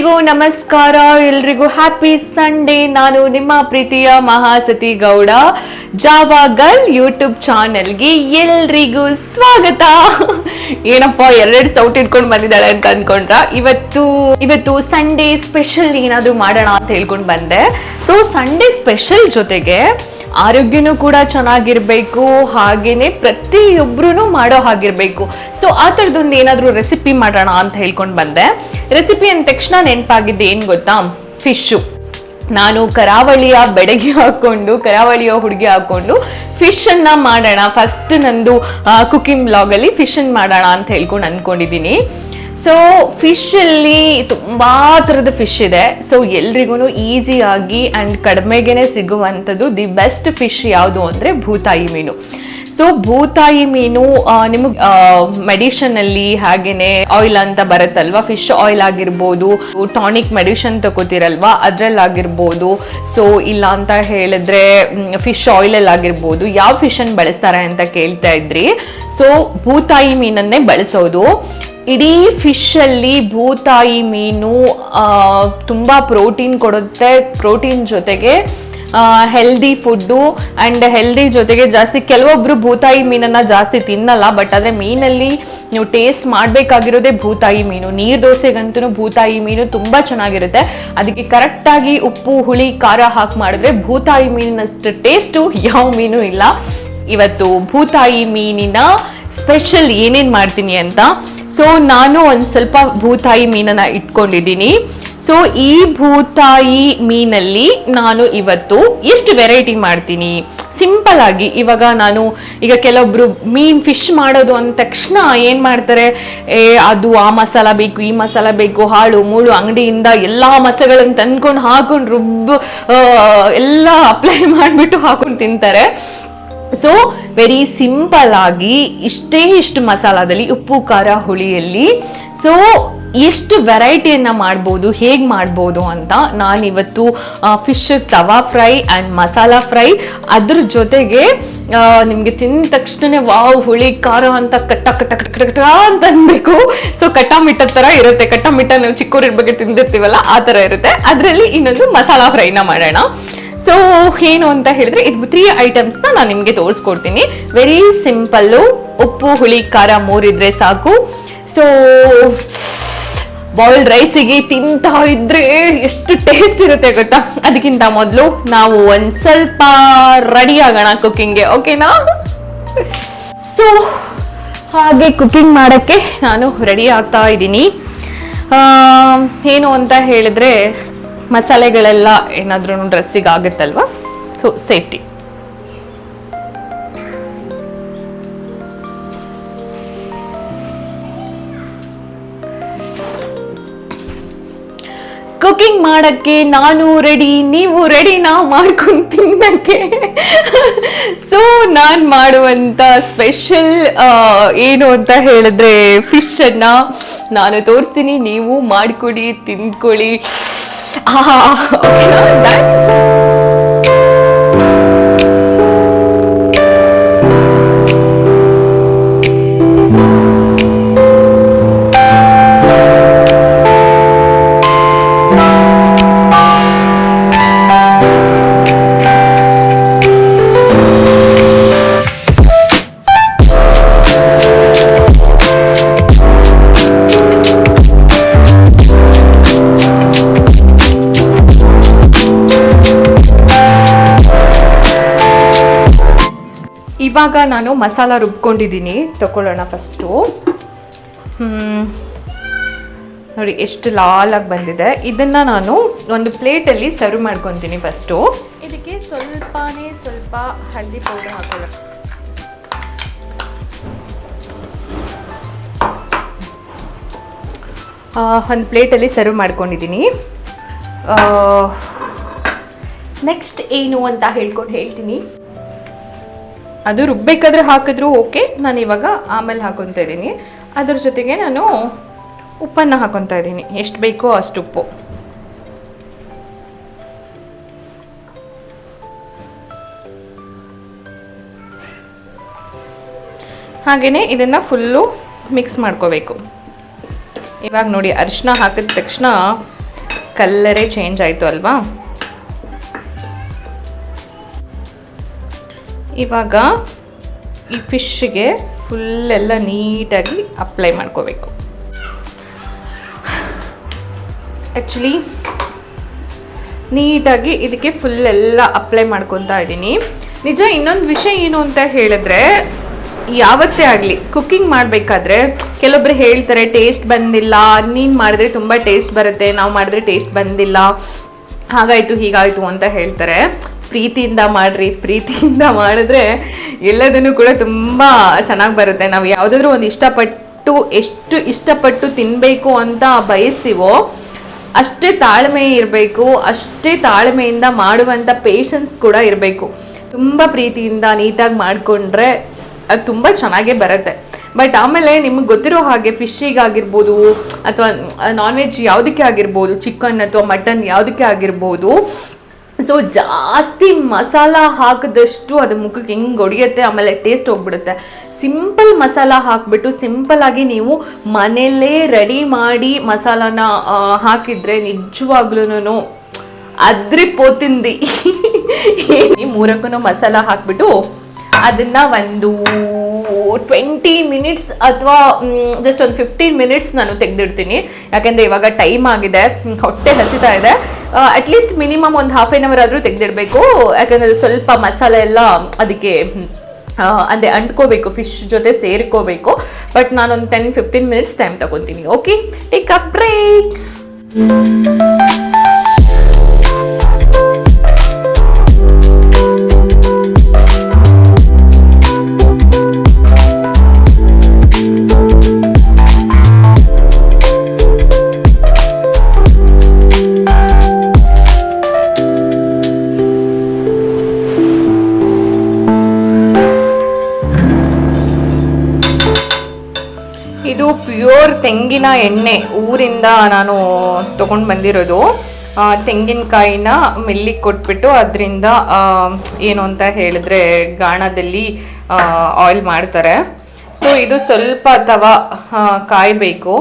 ಎಲ್ರಿಗೂ ನಮಸ್ಕಾರ, ಎಲ್ರಿಗೂ ಹ್ಯಾಪಿ ಸಂಡೇ ನಾನು ನಿಮ್ಮ ಪ್ರೀತಿಯ Mahasati Gowda, Java girl YouTube ಚಾನೆಲ್ಗೆ ಎಲ್ರಿಗೂ ಸ್ವಾಗತ. ಏನಪ್ಪ, ಎರಡೆರಡು ಸೌಟ್ ಇಟ್ಕೊಂಡು ಬಂದಿದ್ದಾಳೆ ಅಂತ ಅನ್ಕೊಂಡ್ರ? ಇವತ್ತು ಇವತ್ತು ಸಂಡೇ ಸ್ಪೆಷಲ್ ಏನಾದರೂ ಮಾಡೋಣ ಅಂತ ಹೇಳ್ಕೊಂಡು ಬಂದೆ. ಸೊ ಸಂಡೇ ಸ್ಪೆಷಲ್ ಜೊತೆಗೆ ಆರೋಗ್ಯನೂ ಕೂಡ ಚೆನ್ನಾಗಿರ್ಬೇಕು, ಹಾಗೇನೆ ಪ್ರತಿಯೊಬ್ಬರೂ ಮಾಡೋ ಹಾಗಿರ್ಬೇಕು. ಸೊ ಆ ಥರದೊಂದು ಏನಾದರೂ ರೆಸಿಪಿ ಮಾಡೋಣ ಅಂತ ಹೇಳ್ಕೊಂಡು ಬಂದೆ. ರೆಸಿಪಿ ಅಂದ ತಕ್ಷಣ ನೆನಪಾಗಿದ್ದು ಏನು ಗೊತ್ತಾ? ಫಿಶ್ಶು ನಾನು ಕರಾವಳಿಯ ಬೆಡಗಿ ಹಾಕೊಂಡು ಕರಾವಳಿಯ ಹುಡುಗಿ ಹಾಕ್ಕೊಂಡು ಫಿಶ್ ಅನ್ನ ಮಾಡೋಣ. ಫಸ್ಟ್ ನಂದು ಕುಕಿಂಗ್ ಬ್ಲಾಗಲ್ಲಿ ಫಿಶನ್ನು ಮಾಡೋಣ ಅಂತ ಹೇಳ್ಕೊಂಡು ಅನ್ಕೊಂಡಿದ್ದೀನಿ. ಸೊ ಫಿಶಲ್ಲಿ ತುಂಬ ಥರದ ಫಿಶ್ ಇದೆ. ಸೊ ಎಲ್ರಿಗೂ ಈಸಿಯಾಗಿ ಆ್ಯಂಡ್ ಕಡಿಮೆಗೇನೆ ಸಿಗುವಂಥದ್ದು ದಿ ಬೆಸ್ಟ್ ಫಿಶ್ ಯಾವುದು ಅಂದರೆ ಭೂತಾಯಿ ಮೀನು. ಸೊ ಭೂತಾಯಿ ಮೀನು ನಿಮಗೆ ಮೆಡಿಷನಲ್ಲಿ ಹಾಗೇನೆ ಆಯಿಲ್ ಅಂತ ಬರುತ್ತಲ್ವಾ? ಫಿಶ್ ಆಯಿಲ್ ಆಗಿರ್ಬೋದು ಟಾನಿಕ್ ಮೆಡಿಷನ್ ತಗೋತಿರಲ್ವಾ? ಅದ್ರಲ್ಲಾಗಿರ್ಬೋದು. ಸೊ ಇಲ್ಲ ಅಂತ ಹೇಳಿದ್ರೆ ಫಿಶ್ ಆಯಿಲಲ್ಲಿ ಆಗಿರ್ಬೋದು ಯಾವ ಫಿಶನ್ನು ಬಳಸ್ತಾರೆ ಅಂತ ಕೇಳ್ತಾ ಇದ್ರಿ. ಸೊ ಭೂತಾಯಿ ಮೀನನ್ನೇ ಬಳಸೋದು. ಇಡೀ ಫಿಶಲ್ಲಿ ಭೂತಾಯಿ ಮೀನು ತುಂಬ ಪ್ರೋಟೀನ್ ಕೊಡುತ್ತೆ. ಪ್ರೋಟೀನ್ ಜೊತೆಗೆ ಹೆಲ್ದಿ ಫುಡ್ಡು ಆ್ಯಂಡ್ ಹೆಲ್ದಿ ಜೊತೆಗೆ ಜಾಸ್ತಿ ಕೆಲವೊಬ್ಬರು ಭೂತಾಯಿ ಮೀನನ್ನು ಜಾಸ್ತಿ ತಿನ್ನಲ್ಲ ಬಟ್ ಆದರೆ ಮೀನಲ್ಲಿ ನೀವು ಟೇಸ್ಟ್ ಮಾಡಬೇಕಾಗಿರೋದೇ ಭೂತಾಯಿ ಮೀನು. ನೀರು ದೋಸೆಗಂತೂ ಭೂತಾಯಿ ಮೀನು ತುಂಬ ಚೆನ್ನಾಗಿರುತ್ತೆ. ಅದಕ್ಕೆ ಕರೆಕ್ಟಾಗಿ ಉಪ್ಪು, ಹುಳಿ, ಖಾರ ಹಾಕಿ ಮಾಡಿದ್ರೆ ಭೂತಾಯಿ ಮೀನಿನಷ್ಟು ಟೇಸ್ಟು ಯಾವ ಮೀನು ಇಲ್ಲ. ಇವತ್ತು ಭೂತಾಯಿ ಮೀನಿನ ಸ್ಪೆಷಲ್ ಏನೇನು ಮಾಡ್ತೀನಿ ಅಂತ. ಸೊ ನಾನು ಒಂದು ಸ್ವಲ್ಪ ಭೂತಾಯಿ ಮೀನನ್ನು ಇಟ್ಕೊಂಡಿದ್ದೀನಿ. ಸೊ ಈ ಭೂತಾಯಿ ಮೀನಲ್ಲಿ ನಾನು ಇವತ್ತು ಎಷ್ಟು ವೆರೈಟಿ ಮಾಡ್ತೀನಿ? ಸಿಂಪಲ್ ಆಗಿ ಇವಾಗ ನಾನು ಈಗ ಕೆಲವೊಬ್ರು ಮೀನ್ ಫಿಶ್ ಮಾಡೋದು ಅಂದ ತಕ್ಷಣ ಏನು ಮಾಡ್ತಾರೆ? ಏ, ಅದು ಆ ಮಸಾಲ ಬೇಕು, ಈ ಮಸಾಲ ಬೇಕು, ಹಾಳು, ಮೂಳು, ಅಂಗಡಿಯಿಂದ ಎಲ್ಲ ಮಸಾಲೆಗಳನ್ನು ತಂದ್ಕೊಂಡು ಹಾಕೊಂಡು ರುಬ್ಬು ಎಲ್ಲ ಅಪ್ಲೈ ಮಾಡಿಬಿಟ್ಟು ಹಾಕೊಂಡು ತಿಂತಾರೆ. ಸೊ ವೆರಿ ಸಿಂಪಲ್ ಆಗಿ ಇಷ್ಟೇ ಇಷ್ಟು ಮಸಾಲದಲ್ಲಿ ಉಪ್ಪು, ಖಾರ, ಹುಳಿಯಲ್ಲಿ. ಸೊ ಎಷ್ಟು ವೆರೈಟಿಯನ್ನು ಮಾಡ್ಬೋದು, ಹೇಗೆ ಮಾಡ್ಬೋದು ಅಂತ ನಾನಿವತ್ತು fish tawa fry and masala fry ಅದ್ರ ಜೊತೆಗೆ ನಿಮಗೆ ತಿಂದ ತಕ್ಷಣ ವಾವ್, ಹುಳಿ, ಖಾರ ಅಂತ ಕಟ್ಟ ಕಟ್ಟ ಕಟ್ಟ ಕಟ್ಟ ಅಂತ ಅನ್ಬೇಕು. ಸೊ ಕಟ್ಟ ಮಿಟ್ಟ ಥರ ಇರುತ್ತೆ. ಕಟ್ಟ ಮಿಟ್ಟ ನಾವು ಬಗ್ಗೆ ತಿಂದಿರ್ತೀವಲ್ಲ, ಆ ಥರ ಇರುತ್ತೆ. ಅದರಲ್ಲಿ ಇನ್ನೊಂದು ಮಸಾಲ ಫ್ರೈನ ಮಾಡೋಣ. ಸೊ ಏನು ಅಂತ ಹೇಳಿದ್ರೆ, ಇದು ತ್ರೀ ಐಟಮ್ಸ್ನ ನಾನು ನಿಮಗೆ ತೋರಿಸ್ಕೊಡ್ತೀನಿ. ವೆರಿ ಸಿಂಪಲ್ಲು ಉಪ್ಪು, ಹುಳಿ, ಖಾರ ಮೂರಿದ್ರೆ ಸಾಕು. ಸೊ ಬಾಯ್ಲ್ಡ್ ರೈಸಿಗೆ ತಿಂತಾ ಇದ್ರೆ ಎಷ್ಟು ಟೇಸ್ಟ್ ಇರುತ್ತೆ ಗೊತ್ತಾ? ಅದಕ್ಕಿಂತ ಮೊದಲು ನಾವು ಒಂದು ಸ್ವಲ್ಪ ರೆಡಿ ಆಗೋಣ ಕುಕ್ಕಿಂಗ್ಗೆ ಓಕೆನಾ ಸೊ ಹಾಗೆ ಕುಕ್ಕಿಂಗ್ ಮಾಡೋಕ್ಕೆ ನಾನು ರೆಡಿ ಆಗ್ತಾ ಇದ್ದೀನಿ. ಏನು ಅಂತ ಹೇಳಿದ್ರೆ ಮಸಾಲೆಗಳೆಲ್ಲ ಏನಾದ್ರೂ ಡ್ರೆಸ್ಸಿಗೆ ಆಗುತ್ತಲ್ವ? ಸೊ ಸೇಫ್ಟಿ ಕುಕಿಂಗ್ ಮಾಡಕ್ಕೆ ನಾನು ರೆಡಿ ನೀವು ರೆಡಿ ನಾವು ಮಾಡ್ಕೊಂಡು ತಿನ್ನಕ್ಕೆ. ಸೊ ನಾನು ಮಾಡುವಂಥ ಸ್ಪೆಷಲ್ ಏನು ಅಂತ ಹೇಳಿದ್ರೆ ಫಿಶ್ ಅನ್ನ ನಾನು ತೋರಿಸ್ತೀನಿ ನೀವು ಮಾಡ್ಕೊಡಿ ತಿಂದ್ಕೊಳ್ಳಿ. ಆಹಾ, ಇವಾಗ ನಾನು ಮಸಾಲ ರುಬ್ಕೊಂಡಿದ್ದೀನಿ. ತಗೊಳ್ಳೋಣ ಫಸ್ಟು ನೋಡಿ ಎಷ್ಟು ಲಾಲಾಗಿ ಬಂದಿದೆ. ಇದನ್ನು ನಾನು ಒಂದು ಪ್ಲೇಟಲ್ಲಿ ಸರ್ವ್ ಮಾಡ್ಕೊತೀನಿ ಫಸ್ಟು ಇದಕ್ಕೆ ಸ್ವಲ್ಪನೇ ಸ್ವಲ್ಪ ಹಳದಿ ಪೌಡರ್ ಹಾಕೊಳ್ಳ ಒಂದು ಪ್ಲೇಟಲ್ಲಿ ಸರ್ವ್ ಮಾಡ್ಕೊಂಡಿದ್ದೀನಿ. ನೆಕ್ಸ್ಟ್ ಏನು ಅಂತ ಹೇಳ್ಕೊಂಡು ಹೇಳ್ತೀನಿ. ಅದು ರುಬ್ಬೇಕಾದ್ರೆ ಹಾಕಿದ್ರು ಓಕೆ, ನಾನು ಇವಾಗ ಆಮೇಲೆ ಹಾಕೊತಾ ಇದ್ದೀನಿ. ಅದ್ರ ಜೊತೆಗೆ ನಾನು ಉಪ್ಪನ್ನು ಹಾಕೊತಾ ಇದ್ದೀನಿ. ಎಷ್ಟು ಬೇಕೋ ಅಷ್ಟು ಉಪ್ಪು. ಹಾಗೆಯೇ ಇದನ್ನು ಫುಲ್ಲು ಮಿಕ್ಸ್ ಮಾಡ್ಕೋಬೇಕು. ಇವಾಗ ನೋಡಿ ಅರಿಶಿನ ಹಾಕಿದ ತಕ್ಷಣ ಕಲ್ಲರೇ ಚೇಂಜ್ ಆಯಿತು ಅಲ್ವಾ? ಇವಾಗ ಈ ಫಿಶ್ಗೆ ಫುಲ್ ಎಲ್ಲ ನೀಟಾಗಿ ಅಪ್ಲೈ ಮಾಡ್ಕೋಬೇಕು. ಆ್ಯಕ್ಚುಲಿ ನೀಟಾಗಿ ಇದಕ್ಕೆ ಫುಲ್ ಎಲ್ಲ ಅಪ್ಲೈ ಮಾಡ್ಕೊತಾ ಇದ್ದೀನಿ. ನಿಜ ಇನ್ನೊಂದು ವಿಷಯ ಏನು ಅಂತ ಹೇಳಿದ್ರೆ, ಯಾವತ್ತೇ ಆಗಲಿ ಕುಕ್ಕಿಂಗ್ ಮಾಡಬೇಕಾದ್ರೆ ಕೆಲವೊಬ್ರು ಹೇಳ್ತಾರೆ ಟೇಸ್ಟ್ ಬಂದಿಲ್ಲ, ನೀನು ಮಾಡಿದ್ರೆ ತುಂಬ ಟೇಸ್ಟ್ ಬರುತ್ತೆ, ನಾವು ಮಾಡಿದ್ರೆ ಟೇಸ್ಟ್ ಬಂದಿಲ್ಲ, ಹಾಗಾಯಿತು, ಹೀಗಾಯಿತು ಅಂತ ಹೇಳ್ತಾರೆ. ಪ್ರೀತಿಯಿಂದ ಮಾಡ್ರಿ, ಪ್ರೀತಿಯಿಂದ ಮಾಡಿದ್ರೆ ಎಲ್ಲದನ್ನು ಕೂಡ ತುಂಬ ಚೆನ್ನಾಗಿ ಬರುತ್ತೆ. ನಾವು ಯಾವುದಾದ್ರೂ ಒಂದು ಇಷ್ಟಪಟ್ಟು, ಎಷ್ಟು ಇಷ್ಟಪಟ್ಟು ತಿನ್ನಬೇಕು ಅಂತ ಬಯಸ್ತೀವೋ ಅಷ್ಟೇ ತಾಳ್ಮೆ ಇರಬೇಕು, ಅಷ್ಟೇ ತಾಳ್ಮೆಯಿಂದ ಮಾಡುವಂಥ ಪೇಷನ್ಸ್ ಕೂಡ ಇರಬೇಕು. ತುಂಬ ಪ್ರೀತಿಯಿಂದ ನೀಟಾಗಿ ಮಾಡಿಕೊಂಡ್ರೆ ಅದು ತುಂಬ ಚೆನ್ನಾಗೇ ಬರುತ್ತೆ. ಬಟ್ ಆಮೇಲೆ ನಿಮ್ಗೆ ಗೊತ್ತಿರೋ ಹಾಗೆ ಫಿಶಿಗಾಗಿರ್ಬೋದು ಅಥವಾ ನಾನ್ ವೆಜ್ ಯಾವುದಕ್ಕೆ ಆಗಿರ್ಬೋದು ಚಿಕನ್ ಅಥವಾ ಮಟನ್ ಯಾವುದಕ್ಕೆ ಆಗಿರ್ಬೋದು ಸೊ ಜಾಸ್ತಿ ಮಸಾಲ ಹಾಕಿದಷ್ಟು ಅದು ಮುಖಕ್ಕೆ ಹೆಂಗೆ ಹೊಡಿಯುತ್ತೆ ಆಮೇಲೆ ಟೇಸ್ಟ್ ಹೋಗ್ಬಿಡುತ್ತೆ. ಸಿಂಪಲ್ ಮಸಾಲ ಹಾಕಿಬಿಟ್ಟು ಸಿಂಪಲ್ ಆಗಿ ನೀವು ಮನೆಯಲ್ಲೇ ರೆಡಿ ಮಾಡಿ ಮಸಾಲಾನ ಹಾಕಿದರೆ ನಿಜವಾಗ್ಲೂ ಅದ್ರಿ ಪೋತಿಂದಿ. ಮೂರಕ್ಕೂ ಮಸಾಲ ಹಾಕಿಬಿಟ್ಟು ಅದನ್ನು ಒಂದು ಟ್ವೆಂಟಿ ಮಿನಿಟ್ಸ್ ಅಥವಾ ಜಸ್ಟ್ ಒಂದು ಫಿಫ್ಟೀನ್ ಮಿನಿಟ್ಸ್ ನಾನು ತೆಗೆದಿಡ್ತೀನಿ. ಯಾಕೆಂದರೆ ಇವಾಗ ಟೈಮ್ ಆಗಿದೆ ಹೊಟ್ಟೆ ಹಸಿತಾ ಇದೆ. ಅಟ್ಲೀಸ್ಟ್ ಮಿನಿಮಮ್ ಒಂದು ಹಾಫ್ ಆನ್ ಅವರ್ ಆದರೂ ತೆಗೆದಿಡಬೇಕು. ಯಾಕಂದರೆ ಸ್ವಲ್ಪ ಮಸಾಲೆ ಎಲ್ಲ ಅದಕ್ಕೆ ಅಂದರೆ ಅಂಟ್ಕೋಬೇಕು ಫಿಶ್ ಜೊತೆ ಸೇರ್ಕೋಬೇಕು. ಬಟ್ ನಾನೊಂದು ಟೆನ್ ಫಿಫ್ಟೀನ್ ಮಿನಿಟ್ಸ್ ಟೈಮ್ ತಗೊತೀನಿ ಓಕೆ ಟೇಕ್ ಅ ಬ್ರೇಕ್ ಇದು ಪ್ಯೂರ್ ತೆಂಗಿನ ಎಣ್ಣೆ ಊರಿಂದ ನಾನು ತಗೊಂಡು ಬಂದಿರೋದು. ತೆಂಗಿನಕಾಯಿನ ಮಿಲ್ಲಿಗೆ ಕೊಟ್ಬಿಟ್ಟು ಅದರಿಂದ ಏನು ಅಂತ ಹೇಳಿದ್ರೆ ಗಾಣದಲ್ಲಿ ಆಯಿಲ್ ಮಾಡ್ತಾರೆ. ಸೊ ಇದು ಸ್ವಲ್ಪ ತವ ಕಾಯಬೇಕು.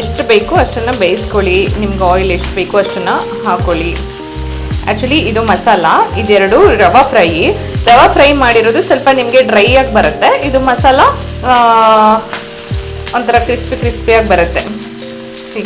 ಎಷ್ಟು ಬೇಕೋ ಅಷ್ಟನ್ನು ಬೇಯಿಸ್ಕೊಳ್ಳಿ. ನಿಮ್ಗೆ ಆಯಿಲ್ ಎಷ್ಟು ಬೇಕೋ ಅಷ್ಟನ್ನು ಹಾಕೊಳ್ಳಿ. ಆ್ಯಕ್ಚುಲಿ ಇದು ಮಸಾಲ, ಇದೆರಡು ರವಾ ಫ್ರೈ. ರವಾ ಫ್ರೈ ಮಾಡಿರೋದು ಸ್ವಲ್ಪ ನಿಮಗೆ ಡ್ರೈ ಆಗಿ ಬರುತ್ತೆ. ಇದು ಮಸಾಲ ಒಂಥರ ಕ್ರಿಸ್ಪಿ ಕ್ರಿಸ್ಪಿಯಾಗಿ ಬರುತ್ತೆ. ಸಿ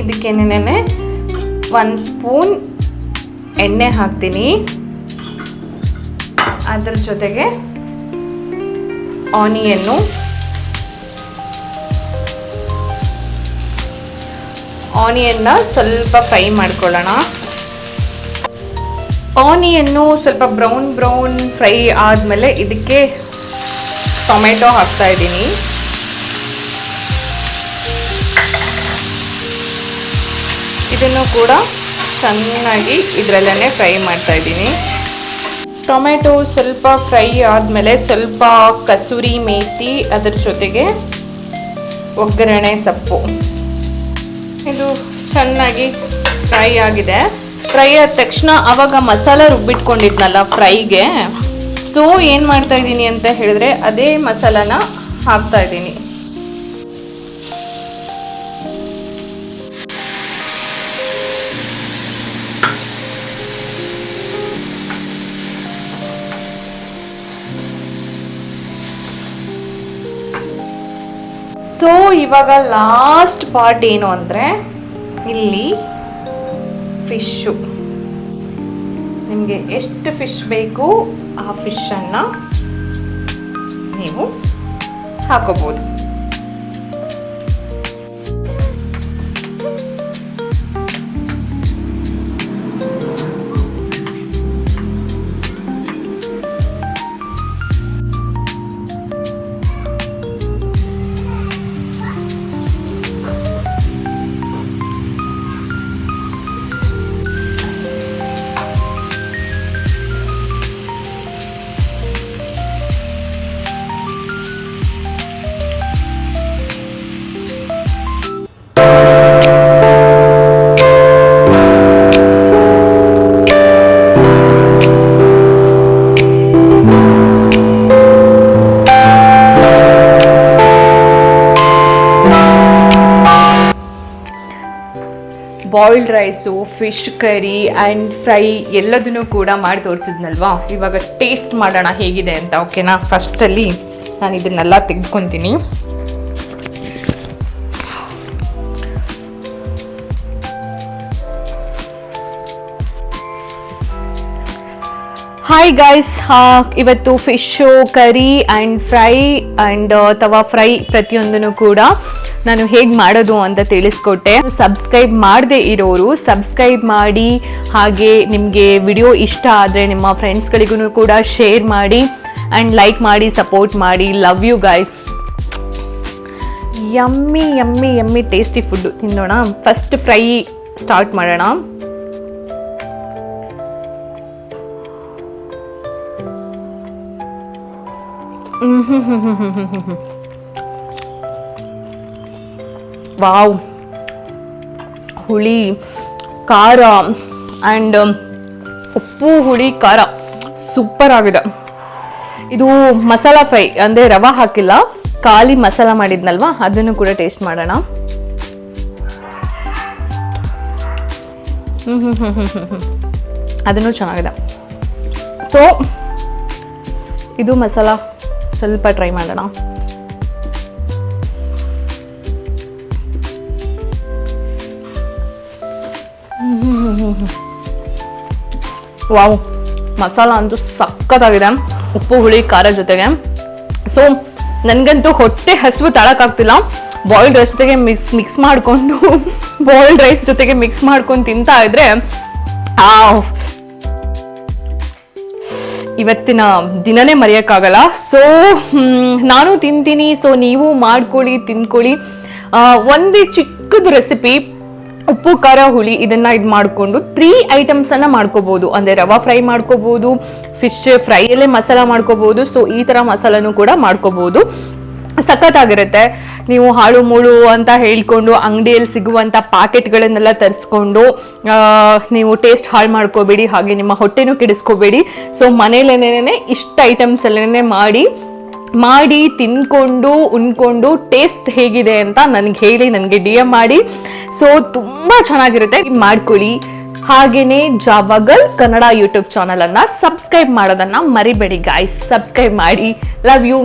ಇದಕ್ಕೇನೇನೆ ಒಂದು ಸ್ಪೂನ್ ಎಣ್ಣೆ ಹಾಕ್ತೀನಿ. ಅದರ ಜೊತೆಗೆ ಆನಿಯನ್ನು. ಆನಿಯನ್ನ ಸ್ವಲ್ಪ ಫ್ರೈ ಮಾಡ್ಕೊಳ್ಳೋಣ. ಆನಿಯನ್ನು ಸ್ವಲ್ಪ ಬ್ರೌನ್ ಬ್ರೌನ್ ಫ್ರೈ ಆದಮೇಲೆ ಇದಕ್ಕೆ ಟೊಮೆಟೊ ಹಾಕ್ತಾ ಇದ್ದೀನಿ. ಇದನ್ನು ಕೂಡ ಚೆನ್ನಾಗಿ ಇದರಲ್ಲೇ ಫ್ರೈ ಮಾಡ್ತಾ ಇದ್ದೀನಿ. ಟೊಮೆಟೊ ಸ್ವಲ್ಪ ಫ್ರೈ ಆದಮೇಲೆ ಸ್ವಲ್ಪ ಕಸೂರಿ ಮೇಥಿ ಅದರ ಜೊತೆಗೆ ಒಗ್ಗರಣೆ ಸೊಪ್ಪು. ಇದು ಚೆನ್ನಾಗಿ ಫ್ರೈ ಆಗಿದೆ. ಫ್ರೈ ಆದ ತಕ್ಷಣ ಅವಾಗ ಮಸಾಲ ರುಬ್ಬಿಟ್ಕೊಂಡಿದ್ನಲ್ಲ ಫ್ರೈಗೆ. ಸೊ ಏನು ಮಾಡ್ತಾ ಇದ್ದೀನಿ ಅಂತ ಹೇಳಿದ್ರೆ ಅದೇ ಮಸಾಲಾನ ಹಾಕ್ತಾ ಇದ್ದೀನಿ. ಇವಾಗ ಲಾಸ್ಟ್ ಪಾರ್ಟ್ ಏನು ಅಂದರೆ ಇಲ್ಲಿ ಫಿಶ್ಶು ನಿಮಗೆ ಎಷ್ಟು ಫಿಶ್ ಬೇಕು ಆ ಫಿಶನ್ನು ನೀವು ಹಾಕೋಬೋದು. Boiled rice fish curry and fry ಎಲ್ಲದನ್ನು ಕೂಡ ಮಾಡಿ ತೋರಿಸಿದ್ನಲ್ವಾ? ಇವಾಗ ಟೇಸ್ಟ್ ಮಾಡೋಣ ಹೇಗಿದೆ ಅಂತ ಓಕೆನಾ ಫಸ್ಟಲ್ಲಿ ನಾನು ಇದನ್ನೆಲ್ಲ ತೆಗೆದುಕೊತೀನಿ. ಹಾಯ್ ಗೈಸ್ ಇವತ್ತು fish curry and fry and tawa fry ಪ್ರತಿಯೊಂದನ್ನು ಕೂಡ ನಾನು ಹೇಗೆ ಮಾಡೋದು ಅಂತ ತಿಳಿಸ್ಕೊಟ್ಟೆ. ಸಬ್ಸ್ಕ್ರೈಬ್ ಮಾಡದೆ ಇರೋರು ಸಬ್ಸ್ಕ್ರೈಬ್ ಮಾಡಿ, ಹಾಗೆ ನಿಮಗೆ ವಿಡಿಯೋ ಇಷ್ಟ ಆದರೆ ನಿಮ್ಮ ಫ್ರೆಂಡ್ಸ್ಗಳಿಗೂ ಕೂಡ ಶೇರ್ ಮಾಡಿ ಆ್ಯಂಡ್ ಲೈಕ್ ಮಾಡಿ ಸಪೋರ್ಟ್ ಮಾಡಿ. Love you guys yummy yummy yummy tasty food ತಿನ್ನೋಣ. ಫಸ್ಟ್ ಫ್ರೈ ಸ್ಟಾರ್ಟ್ ಮಾಡೋಣ. ವಾವ್. ಹುಳಿ, ಖಾರ ಆ್ಯಂಡ್ ಉಪ್ಪು, ಹುಳಿ, ಖಾರ. ಸೂಪರ್ ಆಗಿದೆ. ಇದು ಮಸಾಲ ಫ್ರೈ, ಅಂದರೆ ರವೆ ಹಾಕಿಲ್ಲ. ಖಾಲಿ ಮಸಾಲ ಮಾಡಿದ್ನಲ್ವಾ? ಅದನ್ನು ಕೂಡ ಟೇಸ್ಟ್ ಮಾಡೋಣ. ಹ್ಞೂ ಅದನ್ನು ಚೆನ್ನಾಗಿದೆ. ಸೊ ಇದು ಮಸಾಲ ಸ್ವಲ್ಪ ಟ್ರೈ ಮಾಡೋಣ. ವಾವ್. ಮಸಾಲ ಅಂತೂ ಸಕ್ಕತ್ತಾಗಿದೆ ಉಪ್ಪು, ಹುಳಿ, ಖಾರ ಜೊತೆಗೆ. ಸೊ ನನಗಂತೂ ಹೊಟ್ಟೆ ಹಸಿವು ತಳಕ್ಕಾಗ್ತಿಲ್ಲ. ಬಾಯ್ಲ್ಡ್ ರೈಸ್ ಜೊತೆಗೆ ಮಿಕ್ಸ್ ಮಿಕ್ಸ್ ಮಾಡಿಕೊಂಡು ಬಾಯ್ಲ್ಡ್ ರೈಸ್ ಜೊತೆಗೆ ಮಿಕ್ಸ್ ಮಾಡ್ಕೊಂಡು ತಿಂತಾ ಇದ್ರೆ ಆ ಇವತ್ತಿನ ದಿನನೇ ಮರೆಯೋಕ್ಕಾಗಲ್ಲ. ಸೊ ನಾನು ತಿಂತೀನಿ. ಸೊ ನೀವು ಮಾಡ್ಕೊಳ್ಳಿ, ತಿನ್ಕೊಳ್ಳಿ. ಒಂದೇ ಚಿಕ್ಕದು ರೆಸಿಪಿ ಉಪ್ಪು, ಖಾರ, ಹುಳಿ ಇದನ್ನ ಇದು ಮಾಡಿಕೊಂಡು ತ್ರೀ ಐಟಮ್ಸ್ ಅನ್ನ ಮಾಡ್ಕೋಬಹುದು ಅಂದ್ರೆ ರವಾ ಫ್ರೈ ಮಾಡ್ಕೋಬಹುದು ಫಿಶ್ ಫ್ರೈಯಲ್ಲೇ ಮಸಾಲ ಮಾಡ್ಕೋಬಹುದು ಸೊ ಈ ತರ ಮಸಾಲನು ಕೂಡ ಮಾಡ್ಕೋಬಹುದು ಸಖತ್ತಾಗಿರುತ್ತೆ. ನೀವು ಹಾಳು, ಮೂಳು ಅಂತ ಹೇಳ್ಕೊಂಡು ಅಂಗಡಿಯಲ್ಲಿ ಸಿಗುವಂಥ ಪ್ಯಾಕೆಟ್ಗಳನ್ನೆಲ್ಲ ತರಿಸ್ಕೊಂಡು ನೀವು ಟೇಸ್ಟ್ ಹಾಳು ಮಾಡ್ಕೋಬೇಡಿ, ಹಾಗೆ ನಿಮ್ಮ ಹೊಟ್ಟೆನೂ ಕೆಡಿಸ್ಕೋಬೇಡಿ. ಸೊ ಮನೇಲೇನೇ ಇಷ್ಟ ಐಟಮ್ಸ್ ಅಲ್ಲೇನೆ ಮಾಡಿ ಮಾಡಿ, ತಿನ್ಕೊಂಡು, ಉಣ್ಕೊಂಡು ಟೇಸ್ಟ್ ಹೇಗಿದೆ ಅಂತ ನನಗೆ ಹೇಳಿ, ನನಗೆ ಡಿ ಎಂ ಮಾಡಿ. ಸೊ ತುಂಬ ಚೆನ್ನಾಗಿರುತ್ತೆ. ಮಾಡ್ಕೊಳ್ಳಿ. ಹಾಗೇನೆ ಜಾವಗಲ್ ಕನ್ನಡ ಯೂಟ್ಯೂಬ್ ಚಾನಲನ್ನು ಸಬ್ಸ್ಕ್ರೈಬ್ ಮಾಡೋದನ್ನು ಮರಿಬೇಡಿ ಗಾಯ್ಸ್ ಸಬ್ಸ್ಕ್ರೈಬ್ ಮಾಡಿ. Love you